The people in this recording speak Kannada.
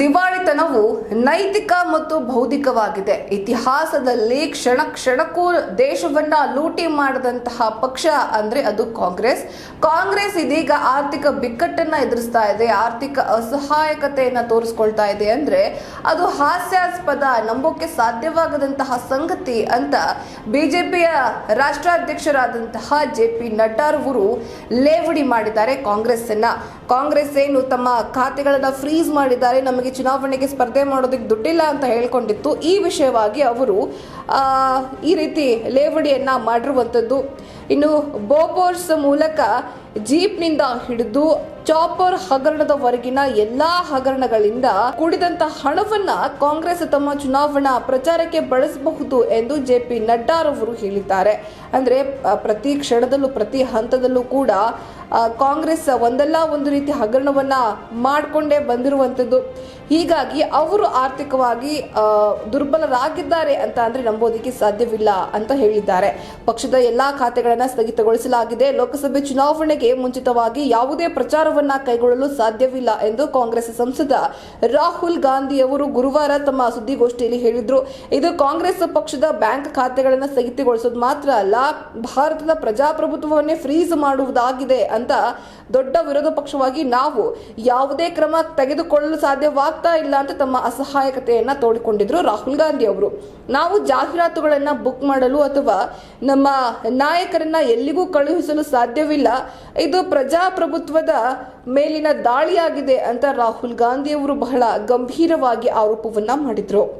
ದಿವಾಳಿ ದಿವಾಳಿತನವು ನೈತಿಕ ಮತ್ತು ಬೌದ್ಧಿಕವಾಗಿದೆ ಇತಿಹಾಸದಲ್ಲಿ ಕ್ಷಣ ಕ್ಷಣಕ್ಕೂ ದೇಶವನ್ನ ಲೂಟಿ ಮಾಡಿದಂತಹ ಪಕ್ಷ ಅಂದ್ರೆ ಅದು ಕಾಂಗ್ರೆಸ್. ಕಾಂಗ್ರೆಸ್ ಇದೀಗ ಆರ್ಥಿಕ ಬಿಕ್ಕಟ್ಟನ್ನ ಎದುರಿಸ್ತಾ ಇದೆ, ಆರ್ಥಿಕ ಅಸಹಾಯಕತೆಯನ್ನ ತೋರಿಸ್ಕೊಳ್ತಾ ಇದೆ ಅಂದ್ರೆ ಅದು ಹಾಸ್ಯಾಸ್ಪದ, ನಂಬೋಕೆ ಸಾಧ್ಯವಾಗದಂತಹ ಸಂಗತಿ ಅಂತ ಬಿಜೆಪಿಯ ರಾಷ್ಟ್ರಾಧ್ಯಕ್ಷರಾದಂತಹ ಜೆ ಪಿ ನಡ್ಡಾರವರು ಲೇವಡಿ ಮಾಡಿದ್ದಾರೆ ಕಾಂಗ್ರೆಸ್ ಅನ್ನ ಕಾಂಗ್ರೆಸ್ ಏನು ತಮ್ಮ ಖಾತೆಗಳನ್ನ ಫ್ರೀಸ್ ಮಾಡಿದ್ದಾರೆ, ನಮಗೆ ಚುನಾವಣೆಗೆ ಸ್ಪರ್ಧೆ ಮಾಡೋದಕ್ಕೆ ದುಡ್ಡಿಲ್ಲ ಅಂತ ಹೇಳ್ಕೊಂಡಿತ್ತು. ಈ ವಿಷಯವಾಗಿ ಅವರು ಈ ರೀತಿ ಲೇವಡಿಯನ್ನು ಮಾಡಿರುವಂಥದ್ದು ಇನ್ನು ಬೋಪೋರ್ಸ್ ಮೂಲಕ ಜೀಪ್ನಿಂದ ಹಿಡಿದು ಚಾಪರ್ ಹಗರಣದವರೆಗಿನ ಎಲ್ಲಾ ಹಗರಣಗಳಿಂದ ಕೂಡಿದಂತ ಹಣವನ್ನ ಕಾಂಗ್ರೆಸ್ ತಮ್ಮ ಚುನಾವಣಾ ಪ್ರಚಾರಕ್ಕೆ ಬಳಸಬಹುದು ಎಂದು ಜೆ ಪಿ ನಡ್ಡಾರವರು ಹೇಳಿದ್ದಾರೆ. ಅಂದ್ರೆ ಪ್ರತಿ ಕ್ಷಣದಲ್ಲೂ, ಪ್ರತಿ ಹಂತದಲ್ಲೂ ಕೂಡ ಕಾಂಗ್ರೆಸ್ ಒಂದಲ್ಲ ಒಂದು ರೀತಿ ಹಗರಣವನ್ನ ಮಾಡಿಕೊಂಡೇ ಬಂದಿರುವಂಥದ್ದು ಹೀಗಾಗಿ ಅವರು ಆರ್ಥಿಕವಾಗಿ ದುರ್ಬಲರಾಗಿದ್ದಾರೆ ಅಂತ ಅಂದ್ರೆ ನಂಬೋದಕ್ಕೆ ಸಾಧ್ಯವಿಲ್ಲ ಅಂತ ಹೇಳಿದ್ದಾರೆ. ಪಕ್ಷದ ಎಲ್ಲಾ ಖಾತೆಗಳನ್ನ ಸ್ಥಗಿತಗೊಳಿಸಲಾಗಿದೆ. ಲೋಕಸಭೆ ಚುನಾವಣೆಗೆ ಮುಂಚಿತವಾಗಿ ಯಾವುದೇ ಪ್ರಚಾರವನ್ನ ಕೈಗೊಳ್ಳಲು ಸಾಧ್ಯವಿಲ್ಲ ಎಂದು ಕಾಂಗ್ರೆಸ್ ಸಂಸದ ರಾಹುಲ್ ಗಾಂಧಿ ಅವರು ಗುರುವಾರ ತಮ್ಮ ಸುದ್ದಿಗೋಷ್ಠಿಯಲ್ಲಿ ಹೇಳಿದ್ರು. ಇದು ಕಾಂಗ್ರೆಸ್ ಪಕ್ಷದ ಬ್ಯಾಂಕ್ ಖಾತೆಗಳನ್ನು ಸ್ಥಗಿತಗೊಳಿಸೋದು ಮಾತ್ರ ಅಲ್ಲ, ಭಾರತದ ಪ್ರಜಾಪ್ರಭುತ್ವವನ್ನೇ ಫ್ರೀಸ್ ಮಾಡುವುದಾಗಿದೆ ಅಂತ ದೊಡ್ಡ ವಿರೋಧ ಪಕ್ಷವಾಗಿ ನಾವು ಯಾವುದೇ ಕ್ರಮ ತೆಗೆದುಕೊಳ್ಳಲು ಸಾಧ್ಯವಾಗ್ತಾ ಇಲ್ಲ ಅಂತ ತಮ್ಮ ಅಸಹಾಯಕತೆಯನ್ನ ತೋಡಿಕೊಂಡಿದ್ರು ರಾಹುಲ್ ಗಾಂಧಿ ಅವರು. ನಾವು ಜಾಹೀರಾತುಗಳನ್ನ ಬುಕ್ ಮಾಡಲು ಅಥವಾ ನಮ್ಮ ನಾಯಕರನ್ನ ಎಲ್ಲಿಗೂ ಕಳುಹಿಸಲು ಸಾಧ್ಯವಿಲ್ಲ. ಇದು ಪ್ರಜಾಪ್ರಭುತ್ವದ ಮೇಲಿನ ದಾಳಿಯಾಗಿದೆ ಅಂತ ರಾಹುಲ್ ಗಾಂಧಿಯವರು ಬಹಳ ಗಂಭೀರವಾಗಿ ಆರೋಪವನ್ನ ಮಾಡಿದ್ರು.